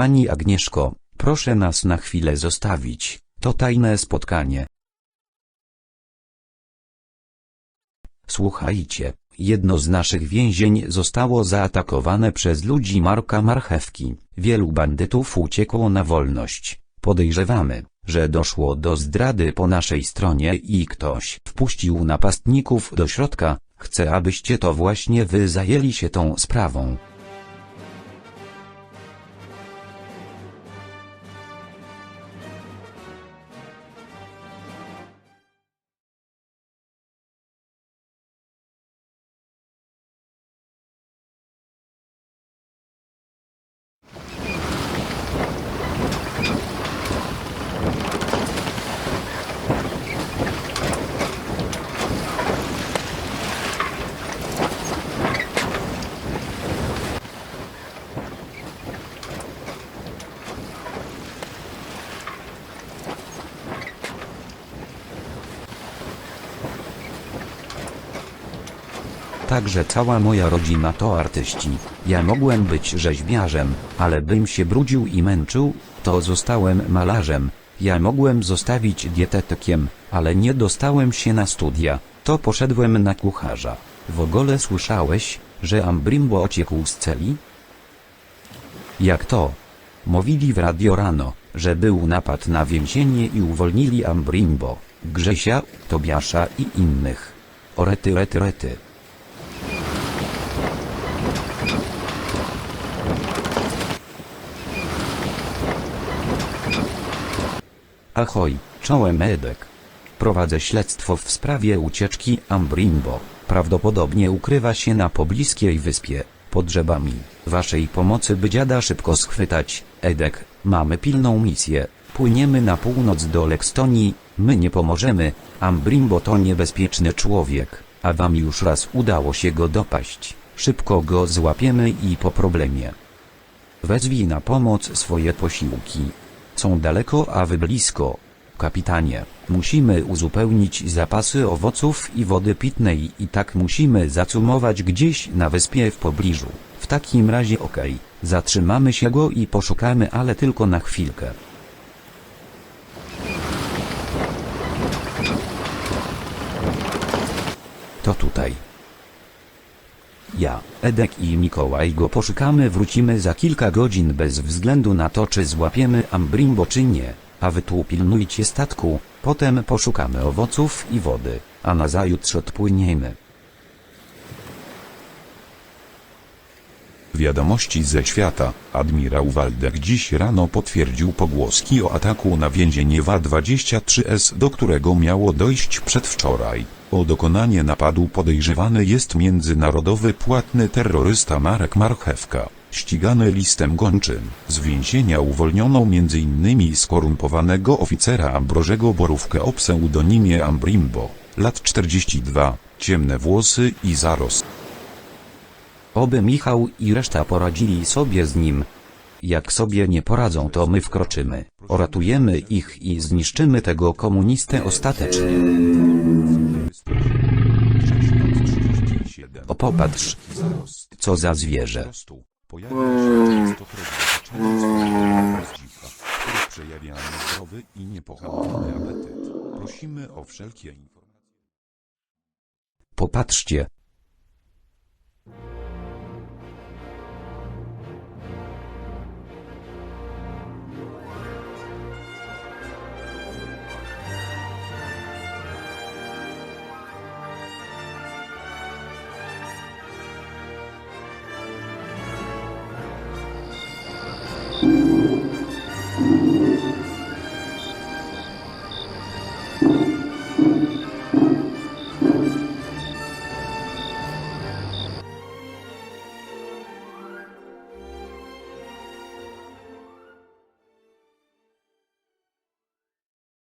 Pani Agnieszko, proszę nas na chwilę zostawić, to tajne spotkanie. Słuchajcie, jedno z naszych więzień zostało zaatakowane przez ludzi Marka Marchewki. Wielu bandytów uciekło na wolność. Podejrzewamy, że doszło do zdrady po naszej stronie i ktoś wpuścił napastników do środka. Chcę, abyście to właśnie wy zajęli się tą sprawą. Także cała moja rodzina to artyści. Ja mogłem być rzeźbiarzem, ale bym się brudził i męczył, to zostałem malarzem. Ja mogłem zostawić dietetykiem, ale nie dostałem się na studia, to poszedłem na kucharza. W ogóle słyszałeś, że Ambrimbo uciekł z celi? Jak to? Mówili w radio rano, że był napad na więzienie i uwolnili Ambrimbo, Grzesia, Tobiasza i innych. Orety rety rety. Ahoj, czołem Edek. Prowadzę śledztwo w sprawie ucieczki Ambrimbo. Prawdopodobnie ukrywa się na pobliskiej wyspie, pod drzewami. Waszej pomocy by dziada szybko schwytać. Edek, mamy pilną misję. Płyniemy na północ do Lekstonii, my nie pomożemy. Ambrimbo to niebezpieczny człowiek, a wam już raz udało się go dopaść. Szybko go złapiemy i po problemie. Wezwij na pomoc swoje posiłki. Są daleko, a wy blisko. Kapitanie, musimy uzupełnić zapasy owoców i wody pitnej i tak musimy zacumować gdzieś na wyspie w pobliżu. W takim razie okej, zatrzymamy się go i poszukamy, ale tylko na chwilkę. To tutaj. Ja, Edek i Mikołaj go poszukamy wrócimy za kilka godzin bez względu na to czy złapiemy Ambrimbo czy nie, a wy tu pilnujcie statku, potem poszukamy owoców i wody, a nazajutrz odpłyniemy. Wiadomości ze świata. Admirał Waldek dziś rano potwierdził pogłoski o ataku na więzienie WA-23S, do którego miało dojść przedwczoraj. O dokonanie napadu podejrzewany jest międzynarodowy płatny terrorysta Marek Marchewka, ścigany listem gończym. Z więzienia uwolniono m.in. skorumpowanego oficera Ambrożego Borówkę o pseudonimie Ambrimbo, lat 42, ciemne włosy i zarost. Oby Michał i reszta poradzili sobie z nim. Jak sobie nie poradzą to my wkroczymy, oratujemy ich i zniszczymy tego komunistę ostatecznie. O popatrz, co za zwierzę. Popatrzcie,